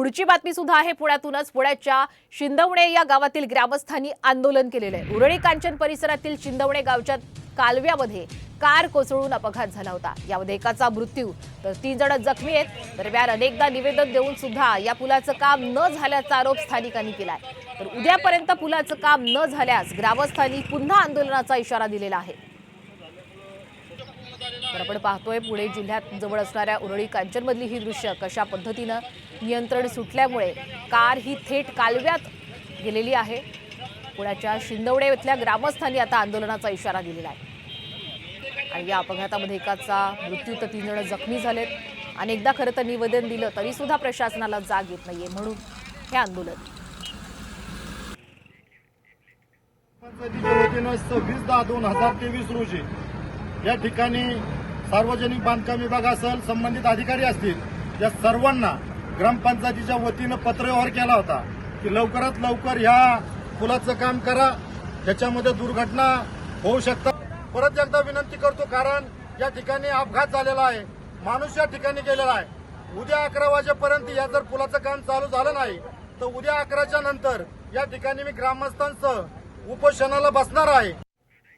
पुढची बातमी सुद्धा आहे पुण्यातूनच. पुण्याच्या शिंदवणे या गावातील ग्रामस्थांनी आंदोलन केलेलं आहे. उरळी कांचन परिसरातील शिंदवणे गावच्या कालव्यामध्ये कार कोसळून अपघात झाला होता. यामध्ये एकाचा मृत्यू तर तीन जण जखमी आहेत. दरम्यान अनेकदा निवेदन देऊन सुद्धा या पुलाचं काम न झाल्याचा आरोप स्थानिकांनी केलाय. तर उद्यापर्यंत पुलाचं काम न झाल्यास ग्रामस्थांनी पुन्हा आंदोलनाचा इशारा दिलेला आहे. तर आपण पाहतोय पुणे जिल्ह्यात जवळ असणाऱ्या उरळी कांचनमधली ही दृश्य कशा पद्धतीनं नियंत्रण सुटल्यामुळे कार ही थेट कालव्यात गेलेली आहे. पुण्याच्या शिंदवडे इथल्या ग्रामस्थांनी आता आंदोलनाचा इशारा दिलेला आहे. आणि या अपघातामध्ये एकाचा मृत्यू तर तीन जण जखमी झालेत. अनेकदा खरं तर निवेदन दिलं तरी सुद्धा प्रशासनाला जाग येत नाहीये म्हणून हे आंदोलन. सव्वीस दहा दोन हजार तेवीस रोजी या ठिकाणी सार्वजनिक बांधकाम विभाग असेल संबंधित अधिकारी असतील या सर्वांना ग्रामपंचायतीच्या वतीनं पत्रव्यवहार केला होता की लवकरात लवकर ह्या पुलाचं काम करा त्याच्यामध्ये दुर्घटना होऊ शकतात. परत एकदा विनंती करतो कारण या ठिकाणी अपघात झालेला आहे माणूस या ठिकाणी गेलेला आहे. उद्या अकरा वाजेपर्यंत या जर पुलाचं काम चालू झालं नाही तर उद्या अकराच्या नंतर या ठिकाणी मी ग्रामस्थांसह उपोषणाला बसणार आहे.